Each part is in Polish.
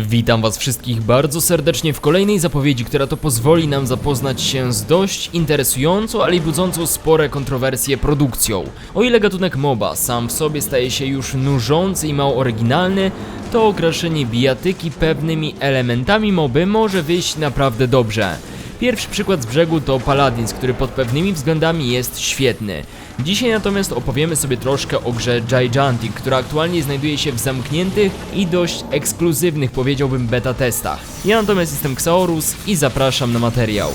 Witam Was wszystkich bardzo serdecznie w kolejnej zapowiedzi, która to pozwoli nam zapoznać się z dość interesującą, ale i budzącą spore kontrowersje produkcją. O ile gatunek MOBA sam w sobie staje się już nużący i mało oryginalny, to okraszenie bijatyki pewnymi elementami moby może wyjść naprawdę dobrze. Pierwszy przykład z brzegu to Paladins, który pod pewnymi względami jest świetny. Dzisiaj natomiast opowiemy sobie troszkę o grze Gigantic, która aktualnie znajduje się w zamkniętych i dość ekskluzywnych powiedziałbym beta testach. Ja natomiast jestem Xaorus i zapraszam na materiał.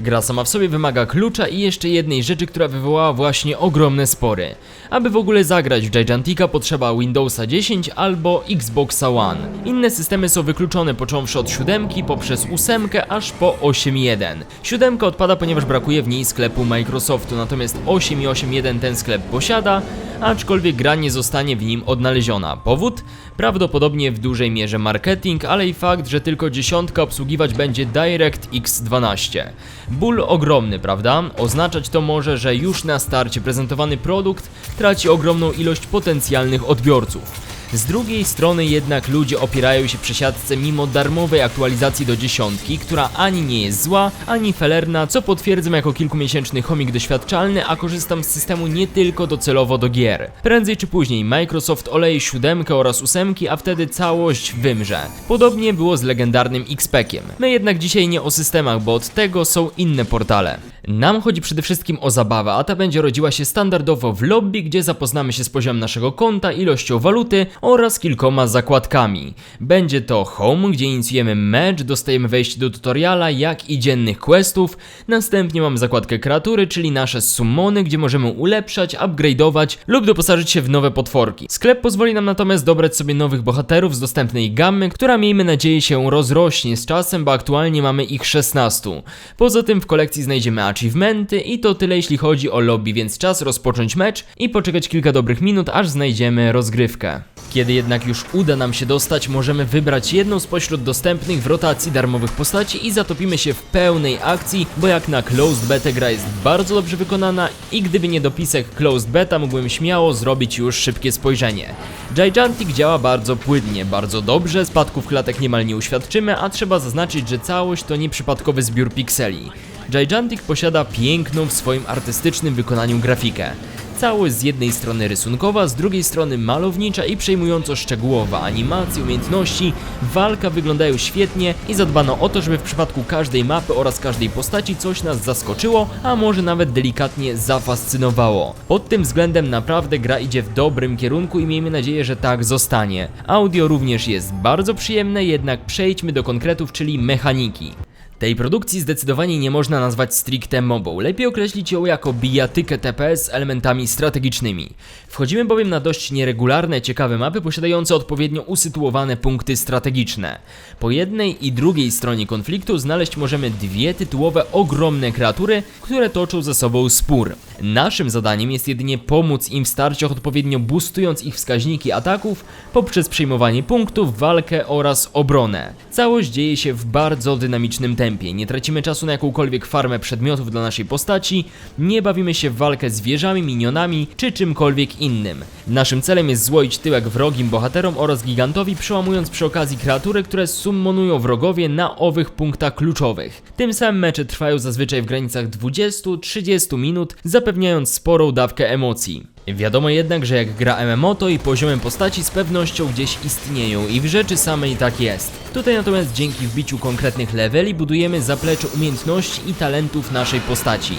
Gra sama w sobie wymaga klucza i jeszcze jednej rzeczy, która wywołała właśnie ogromne spory. Aby w ogóle zagrać w Gigantica potrzeba Windowsa 10 albo Xboxa One. Inne systemy są wykluczone począwszy od 7 poprzez 8 aż po 8.1. 7 odpada ponieważ brakuje w niej sklepu Microsoftu, natomiast 8 i 8.1 ten sklep posiada, aczkolwiek gra nie zostanie w nim odnaleziona. Powód? Prawdopodobnie w dużej mierze marketing, ale i fakt, że tylko dziesiątka obsługiwać będzie DirectX 12. Ból ogromny, prawda? Oznaczać to może, że już na starcie prezentowany produkt traci ogromną ilość potencjalnych odbiorców. Z drugiej strony jednak ludzie opierają się przy siatce mimo darmowej aktualizacji do dziesiątki, która ani nie jest zła, ani felerna, co potwierdzam jako kilkumiesięczny chomik doświadczalny, a korzystam z systemu nie tylko docelowo do gier. Prędzej czy później Microsoft oleje siódemkę oraz ósemki, a wtedy całość wymrze. Podobnie było z legendarnym X-Packiem. My jednak dzisiaj nie o systemach, bo od tego są inne portale. Nam chodzi przede wszystkim o zabawę, a ta będzie rodziła się standardowo w lobby, gdzie zapoznamy się z poziomem naszego konta, ilością waluty oraz kilkoma zakładkami. Będzie to home, gdzie inicjujemy mecz, dostajemy wejście do tutoriala, jak i dziennych questów. Następnie mamy zakładkę kreatury, czyli nasze summony, gdzie możemy ulepszać, upgrade'ować lub doposażyć się w nowe potworki. Sklep pozwoli nam natomiast dobrać sobie nowych bohaterów z dostępnej gammy, która miejmy nadzieję się rozrośnie z czasem, bo aktualnie mamy ich 16. Poza tym w kolekcji znajdziemy achievementy i to tyle jeśli chodzi o lobby, więc czas rozpocząć mecz i poczekać kilka dobrych minut, aż znajdziemy rozgrywkę. Kiedy jednak już uda nam się dostać, możemy wybrać jedną spośród dostępnych w rotacji darmowych postaci i zatopimy się w pełnej akcji, bo jak na Closed Beta gra jest bardzo dobrze wykonana i gdyby nie dopisek Closed Beta mógłbym śmiało zrobić już szybkie spojrzenie. Gigantic działa bardzo płynnie, bardzo dobrze, spadków klatek niemal nie uświadczymy, a trzeba zaznaczyć, że całość to nieprzypadkowy zbiór pikseli. Gigantic posiada piękną w swoim artystycznym wykonaniu grafikę. Całość z jednej strony rysunkowa, z drugiej strony malownicza i przejmująco szczegółowa. Animacje, umiejętności, walka wyglądają świetnie i zadbano o to, żeby w przypadku każdej mapy oraz każdej postaci coś nas zaskoczyło, a może nawet delikatnie zafascynowało. Pod tym względem naprawdę gra idzie w dobrym kierunku i miejmy nadzieję, że tak zostanie. Audio również jest bardzo przyjemne, jednak przejdźmy do konkretów, czyli mechaniki. Tej produkcji zdecydowanie nie można nazwać stricte mobą, lepiej określić ją jako bijatykę TPS z elementami strategicznymi. Wchodzimy bowiem na dość nieregularne, ciekawe mapy posiadające odpowiednio usytuowane punkty strategiczne. Po jednej i drugiej stronie konfliktu znaleźć możemy dwie tytułowe ogromne kreatury, które toczą ze sobą spór. Naszym zadaniem jest jedynie pomóc im w starciach odpowiednio boostując ich wskaźniki ataków poprzez przyjmowanie punktów, walkę oraz obronę. Całość dzieje się w bardzo dynamicznym tempie. Nie tracimy czasu na jakąkolwiek farmę przedmiotów dla naszej postaci, nie bawimy się w walkę z wieżami, minionami czy czymkolwiek innym. Naszym celem jest złoić tyłek wrogim bohaterom oraz gigantowi, przełamując przy okazji kreatury, które summonują wrogowie na owych punktach kluczowych. Tym samym mecze trwają zazwyczaj w granicach 20-30 minut, zapewniając sporą dawkę emocji. Wiadomo jednak, że jak gra MMO, to i poziomy postaci z pewnością gdzieś istnieją i w rzeczy samej tak jest. Tutaj natomiast dzięki wbiciu konkretnych leveli budujemy zaplecze umiejętności i talentów naszej postaci.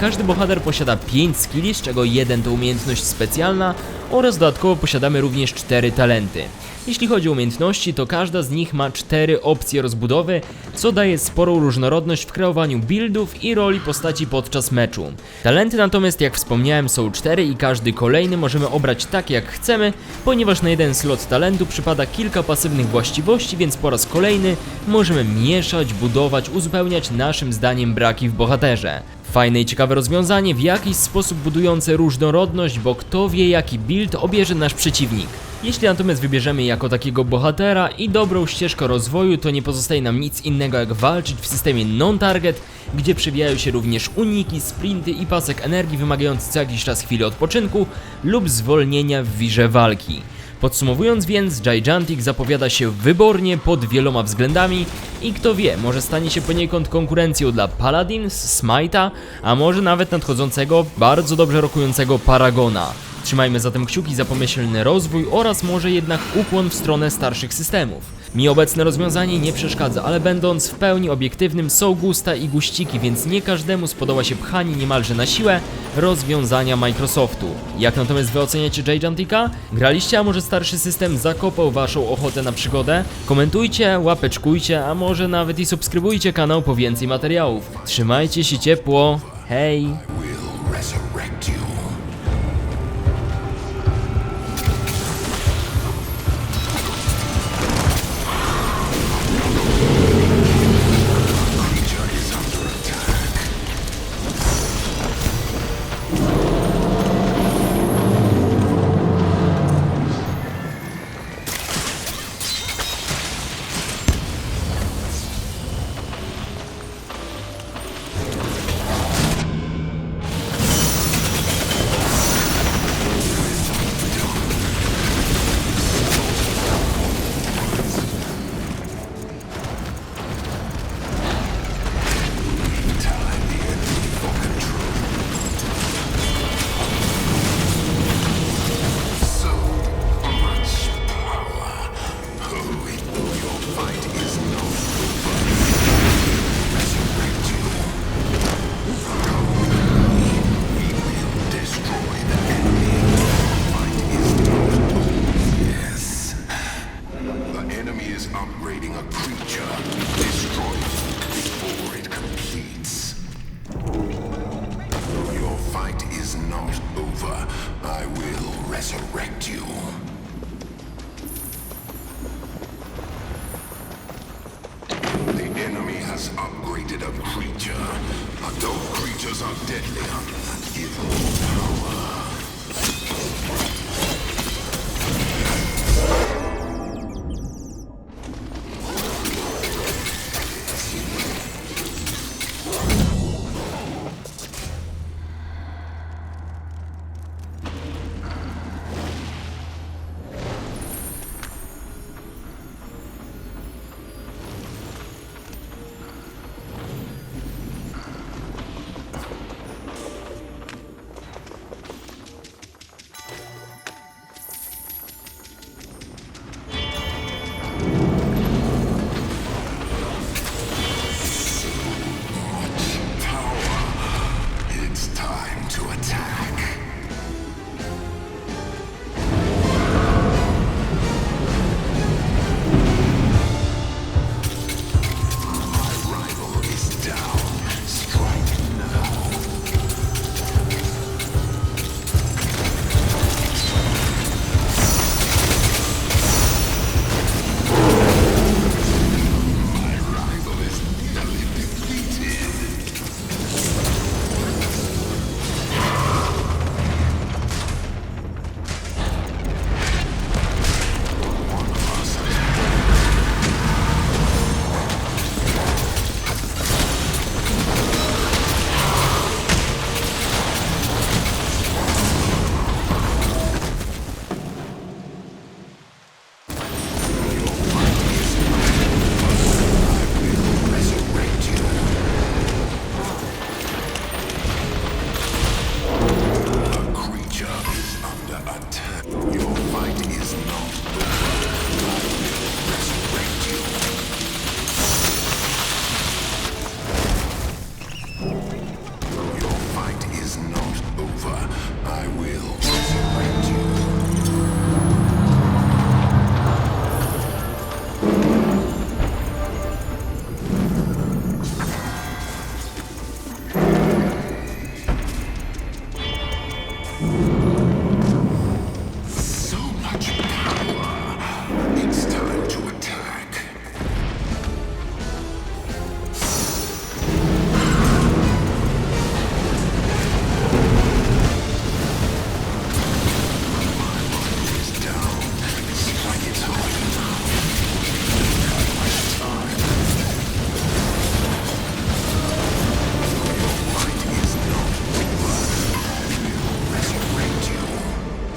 Każdy bohater posiada 5 skilli, z czego jeden to umiejętność specjalna oraz dodatkowo posiadamy również 4 talenty. Jeśli chodzi o umiejętności, to każda z nich ma 4 opcje rozbudowy, co daje sporą różnorodność w kreowaniu buildów i roli postaci podczas meczu. Talenty natomiast, jak wspomniałem, są 4 i każdy kolejny możemy obrać tak jak chcemy, ponieważ na jeden slot talentu przypada kilka pasywnych właściwości, więc po raz kolejny możemy mieszać, budować, uzupełniać naszym zdaniem braki w bohaterze. Fajne i ciekawe rozwiązanie, w jakiś sposób budujące różnorodność, bo kto wie jaki build obierze nasz przeciwnik. Jeśli natomiast wybierzemy jako takiego bohatera i dobrą ścieżkę rozwoju, to nie pozostaje nam nic innego jak walczyć w systemie non-target, gdzie przewijają się również uniki, sprinty i pasek energii wymagający co jakiś czas chwili odpoczynku lub zwolnienia w wirze walki. Podsumowując więc, Gigantic zapowiada się wybornie pod wieloma względami i kto wie, może stanie się poniekąd konkurencją dla Paladins, Smite'a, a może nawet nadchodzącego, bardzo dobrze rokującego Paragona. Trzymajmy zatem kciuki za pomyślny rozwój oraz może jednak ukłon w stronę starszych systemów. Mi obecne rozwiązanie nie przeszkadza, ale będąc w pełni obiektywnym są gusta i guściki, więc nie każdemu spodoba się pchanie niemalże na siłę rozwiązania Microsoftu. Jak natomiast wy oceniacie Gigantica? Graliście, a może starszy system zakopał waszą ochotę na przygodę? Komentujcie, łapeczkujcie, a może nawet i subskrybujcie kanał po więcej materiałów. Trzymajcie się ciepło, hej! Deadly than evil.